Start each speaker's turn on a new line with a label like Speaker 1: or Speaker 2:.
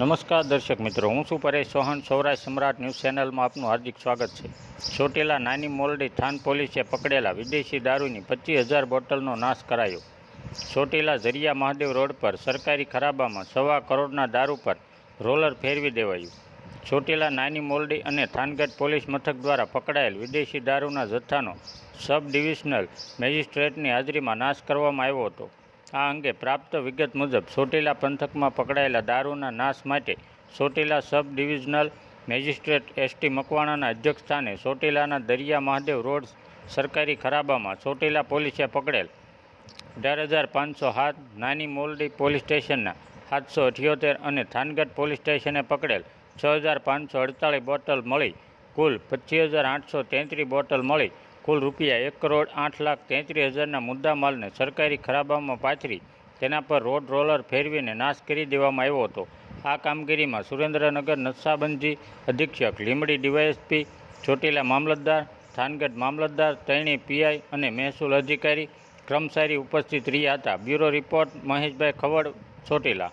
Speaker 1: નમસ્કાર દર્શક મિત્રો, હું છું પરેશ ચૌહાણ, સૌરાષ્ટ્ર સમ્રાટ ન્યૂઝ ચેનલમાં આપનું હાર્દિક સ્વાગત છે. ચોટીલા નાની મોરડી થાન પોલીસે પકડેલા વિદેશી દારૂની પચીસ હજાર બોટલનો નાશ કરાયો. ચોટીલા ઝરિયા મહાદેવ રોડ પર સરકારી ખરાબામાં સવા કરોડના દારૂ પર રોલર ફેરવી દેવાયું. ચોટીલા નાની મોરડી અને થાનગઢ પોલીસ મથક દ્વારા પકડાયેલ વિદેશી દારૂના જથ્થાનો સબ ડિવિઝનલ મેજિસ્ટ્રેટની હાજરીમાં નાશ કરવામાં આવ્યો હતો. આ અંગે પ્રાપ્ત વિગત મુજબ ચોટીલા પંથકમાં પકડાયેલા દારૂના નાશ માટે Chotila sub divisional magistrate ST મકવાણાના અધ્યક્ષસ્થાને ચોટીલાના દરિયા મહાદેવ રોડ સરકારી ખરાબામાં ચોટીલા પોલીસે પકડેલ. અઢાર હજાર પાંચસો હાથ, નાની મોરડી પોલીસ સ્ટેશનના સાતસો અઠ્યોતેર અને થાનગઢ પોલીસ સ્ટેશને પકડેલ. છ હજાર પાંચસો અડતાળીસ બોટલ મળી. કુલ પચીસ હજાર આઠસો તેત્રીસ બોટલ મળી. કુલ રૂપિયા એક કરોડ આઠ લાખ તેત્રીસ હજારના મુદ્દા માલને સરકારી ખરાબામાં પાથરી તેના પર રોડ રોલર ફેરવીને નાશ કરી દેવામાં આવ્યો હતો. આ કામગીરીમાં સુરેન્દ્રનગર નકશાબંધી અધિક્ષક લીમડી ડીવાયએસપી, ચોટીલા મામલતદાર, થાનગઢ મામલતદાર, તૈણી પીઆઈ અને મહેસૂલ અધિકારી ક્રમસારી ઉપસ્થિત રહ્યા હતા. Bureau report, Maheshbhai Khavad, Chotila.